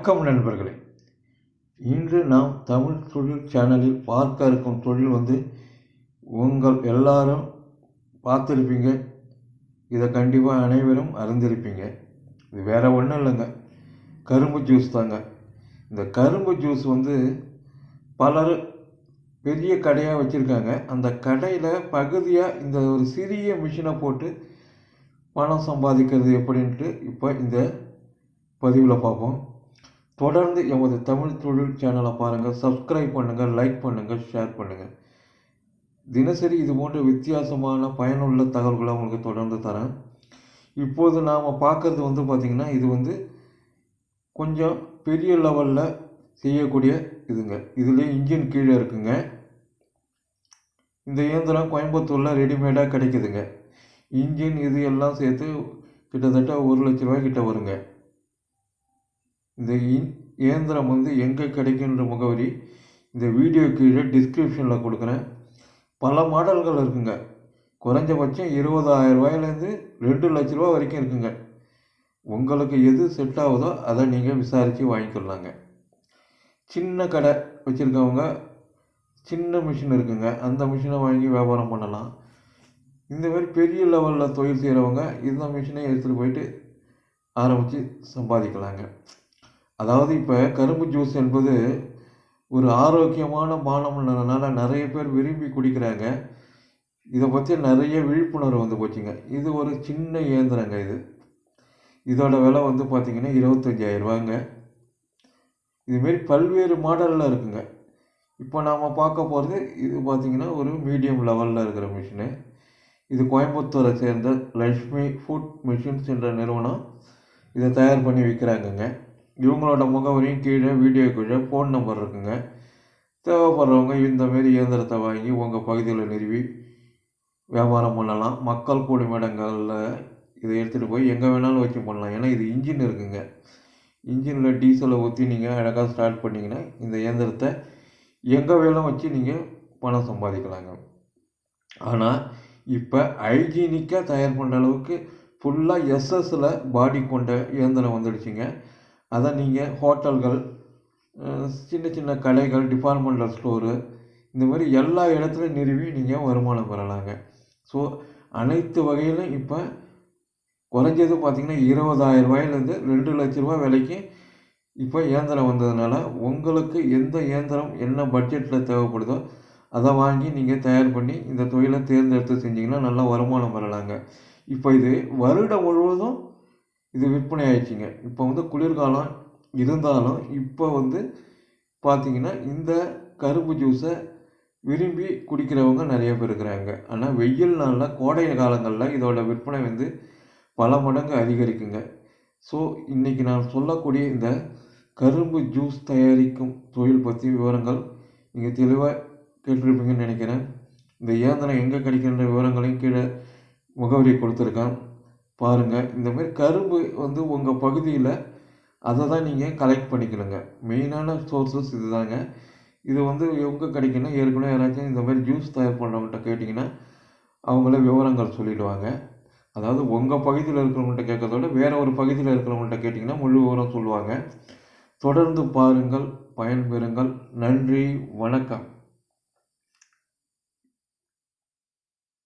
வணக்கம் நண்பர்களே. இன்று நாம் தமிழ் தொழில் சேனலில் பார்க்க இருக்கும் தொழில் வந்து உங்கள் எல்லாரும் பார்த்துருப்பீங்க. இதை கண்டிப்பாக அனைவரும் அறிந்திருப்பீங்க. இது வேறு ஒன்றும் இல்லைங்க. கரும்பு ஜூஸ் தாங்க. இந்த கரும்பு ஜூஸ் வந்து பலர் பெரிய கடையாக வச்சுருக்காங்க. அந்த கடையில் பகுதியாக இந்த ஒரு சிறிய மிஷினை போட்டு பணம் சம்பாதிக்கிறது எப்படின்ட்டு இப்போ இந்த பதிவில் பார்ப்போம். தொடர்ந்து எமது தமிழ் தொழில் சேனலை பாருங்கள் சப்ஸ்கிரைப் பண்ணுங்கள் லைக் பண்ணுங்கள் ஷேர் பண்ணுங்கள் தினசரி இது போன்ற வித்தியாசமான பயனுள்ள தகவல்களை உங்களுக்கு தொடர்ந்து தரேன். இப்போது நாம் பார்க்குறது வந்து பார்த்திங்கன்னா இது வந்து கொஞ்சம் பெரிய லெவலில் செய்யக்கூடிய இதுங்க. இதுலேயே இன்ஜின் கீழே இருக்குங்க. இந்த இயந்திரம் கோயம்புத்தூரில் ரெடிமேடாக கிடைக்குதுங்க. இன்ஜின் இது எல்லாம் சேர்த்து கிட்டத்தட்ட ஒரு லட்ச ரூபாய் கிட்ட வருங்க. இந்த இன் இயந்திரம் வந்து எங்கே கிடைக்குன்ற முகவரி இந்த வீடியோ கீழே டிஸ்கிரிப்ஷனில் கொடுக்குறேன். பல மாடல்கள் இருக்குங்க. குறைஞ்சபட்சம் இருபதாயிரம் ரூபாயிலேருந்து ரெண்டு லட்ச ரூபா வரைக்கும் இருக்குங்க. உங்களுக்கு எது செட் ஆகுதோ அதை நீங்கள் விசாரித்து வாங்கிக்கலாங்க. சின்ன கடை வச்சுருக்கவங்க சின்ன மிஷின் இருக்குங்க. அந்த மிஷினை வாங்கி வியாபாரம் பண்ணலாம். இந்த மாதிரி பெரிய லெவலில் தொழில் செய்கிறவங்க இந்த மிஷினை எடுத்துகிட்டு போயிட்டு ஆரம்பித்து சம்பாதிக்கலாங்க. அதாவது இப்போ கரும்பு ஜூஸ் என்பது ஒரு ஆரோக்கியமான பானம்ன்றதுனால நிறைய பேர் விரும்பி குடிக்கிறாங்க. இதை பற்றி நிறைய விழிப்புணர்வு வந்து போச்சுங்க. இது ஒரு சின்ன இயந்திரங்க இது. இதோட விலை வந்து பார்த்திங்கன்னா இருபத்தஞ்சாயிரம் ரூபாங்க. இதுமாரி பல்வேறு மாடலில் இருக்குங்க. இப்போ நாம் பார்க்க போகிறது இது பார்த்திங்கன்னா ஒரு மீடியம் லெவலில் இருக்கிற மிஷினு இது கோயம்புத்தூரை சேர்ந்த லக்ஷ்மி ஃபுட் மிஷின்ஸ் என்ற நிறுவனம் இதை தயார் பண்ணி விற்கிறாங்கங்க இவங்களோட முகவரியும் கீழே வீடியோ கீழே ஃபோன் நம்பர் இருக்குங்க. தேவைப்படுறவங்க இந்தமாரி இயந்திரத்தை வாங்கி உங்கள் பகுதியில் நிறுவி வியாபாரம் பண்ணலாம். மக்கள் கூடும் இடங்களில் இதை எடுத்துகிட்டு போய் எங்கே வேணாலும் வச்சு பண்ணலாம். ஏன்னா இது இன்ஜின் இருக்குங்க. இன்ஜினில் டீசலை ஊற்றி நீங்கள் அழகாக ஸ்டார்ட் பண்ணிங்கன்னா இந்த இயந்திரத்தை எங்கே வேணும் வச்சு நீங்கள் பணம் சம்பாதிக்கலாங்க. ஆனால் இப்போ ஹைஜீனிக்காக தயார் பண்ணுற அளவுக்கு ஃபுல்லாக எஸ்எஸ்ஸில் பாடி கொண்ட இயந்திரம் வந்துடுச்சுங்க. அதை நீங்கள் ஹோட்டல்கள் சின்ன சின்ன கடைகள் டிபார்ட்மெண்டல் ஸ்டோரு இந்த மாதிரி எல்லா இடத்துலையும் நிறுவி நீங்கள் வருமானம் பெறலாங்க. ஸோ அனைத்து வகையிலும் இப்போ குறைஞ்சது பார்த்திங்கன்னா இருபதாயிரம் ரூபாயிலேருந்து ரெண்டு லட்ச ரூபா விலைக்கு இப்போ இயந்திரம் வந்ததுனால உங்களுக்கு எந்த இயந்திரம் என்ன பட்ஜெட்டில் தேவைப்படுதோ அதை வாங்கி நீங்கள் தயார் பண்ணி இந்த தொழிலை தேர்ந்தெடுத்து செஞ்சிங்கன்னா நல்லா வருமானம் பெறலாங்க. இப்போ இது வருடம் முழுவதும் இது விற்பனை ஆயிடுச்சிங்க. இப்போ வந்து குளிர்காலம் இருந்தாலும் இப்போ வந்து பார்த்திங்கன்னா இந்த கரும்பு ஜூஸை விரும்பி குடிக்கிறவங்க நிறைய பேர் இருக்கிறாங்க. ஆனால் வெயில் நாளில் கோடை காலங்களில் இதோட விற்பனை வந்து பல மடங்கு அதிகரிக்குங்க. ஸோ இன்றைக்கி நான் சொல்லக்கூடிய இந்த கரும்பு ஜூஸ் தயாரிக்கும் தொழில் பற்றி விவரங்கள் நீங்கள் தெளிவாக கேட்டிருப்பீங்கன்னு நினைக்கிறேன். இந்த இயந்திரம் எங்கே கிடைக்கின்ற விவரங்களையும் கீழே முகவரி கொடுத்துருக்கேன். பாருங்கள் இந்தமாரி கரும்பு வந்து உங்கள் பகுதியில் அதை தான் நீங்கள் கலெக்ட் பண்ணிக்கணுங்க. மெயினான சோர்ஸஸ் இது தாங்க இது வந்து எங்கே கிடைக்குன்னா ஏற்கனவே யாராச்சும் இந்த மாதிரி ஜூஸ் தயார் பண்ணுறவங்கள்ட்ட கேட்டிங்கன்னா அவங்களே விவரங்கள் சொல்லிவிடுவாங்க அதாவது உங்கள் பகுதியில் இருக்கிறவங்கள்ட்ட கேட்கறத விட வேறு ஒரு பகுதியில் இருக்கிறவங்கள்ட்ட கேட்டிங்கன்னா முழு விவரம் சொல்லுவாங்க. தொடர்ந்து பாருங்கள் பயன்பெறுங்கள். நன்றி வணக்கம்.